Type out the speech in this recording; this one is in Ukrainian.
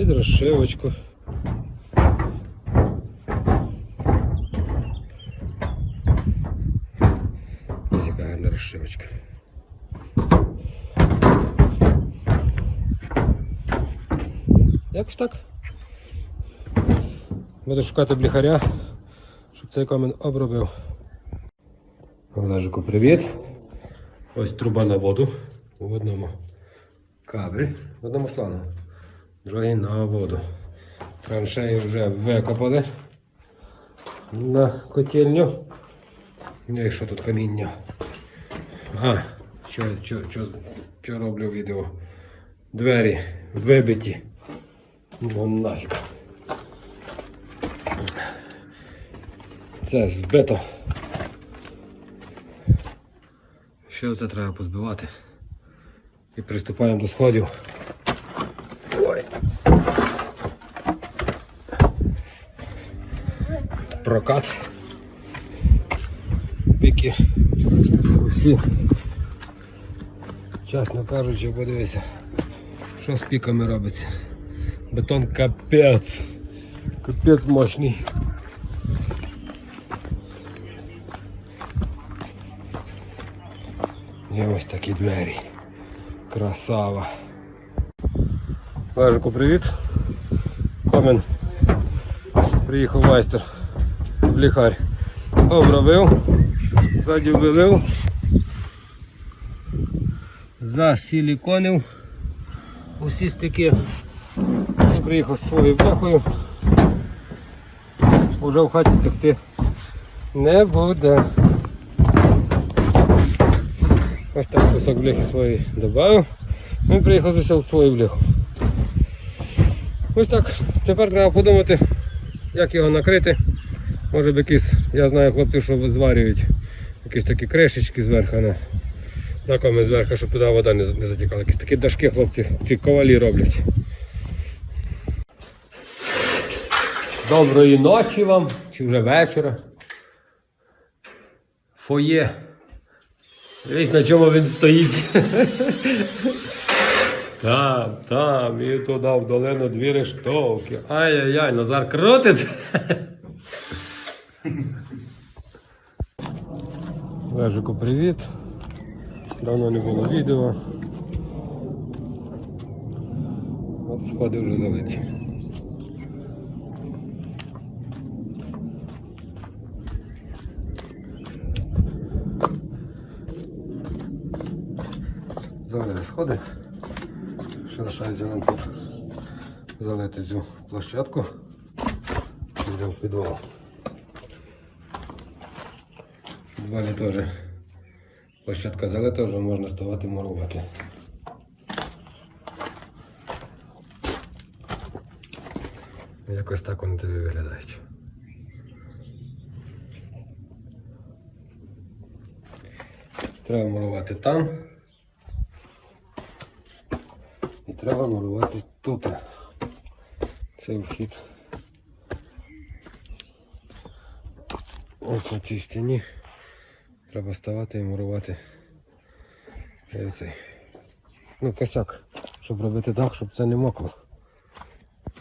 Під розшивочку. Ось яка гарна розшивочка. Якось так. Буду шукати бляхаря, щоб цей камінь обробив. Олежику, привіт. Ось труба на воду. В одному кабель, в одному шлангу. Другий на воду. Траншеї вже викопали на котельню. Ну і що тут каміння? Ага, що, що, що, що роблю відео? Двері вибиті. Ну нафіг. Це збито. Ще це треба позбивати. І приступаємо до сходів. Ой. Прокат. Піки. Усі. Чесно кажучи, подивися, що з піками робиться. Бетон капець. Капець мощний. І ось такі двері. Красава. Лежику, привіт. Комен. Приїхав майстер. в Ліхарь. Обробив. Ззаді вбилив. Засиліконив. Усі стики. Приїхав з своєю бляхою. Уже в хаті текти не буде. Ось так кусок бляхи своєї додав. Він приїхав засяв свою бляху. Ось так. Тепер треба подумати, як його накрити. Може б якісь, я знаю хлопців, що зварюють якісь такі кришечки зверху на, на коми зверху, щоб туди вода не, не затікала. Якісь такі дашки хлопці, ці ковалі роблять. Доброї ночі вам, чи вже вечора. Фоє. Дивись, на чому він стоїть. Там, там, і туди в долину дві рештовки. Ай-яй-яй, Назар крутить. Лежику, привіт. Давно не було відео. От сходи вже залиті. Залили сходи. Ще лишається тут залити цю площадку. Йдемо в підвал. В підвалі теж площадка залита, вже можна ставати мурувати. Якось так вони тобі виглядають. Треба мурувати там. І треба малювати тут. Цей вхід. Ось на цій стіні. Треба ставати і мурувати. е, Цей. Ну, косяк, щоб робити дах, щоб це не мокло.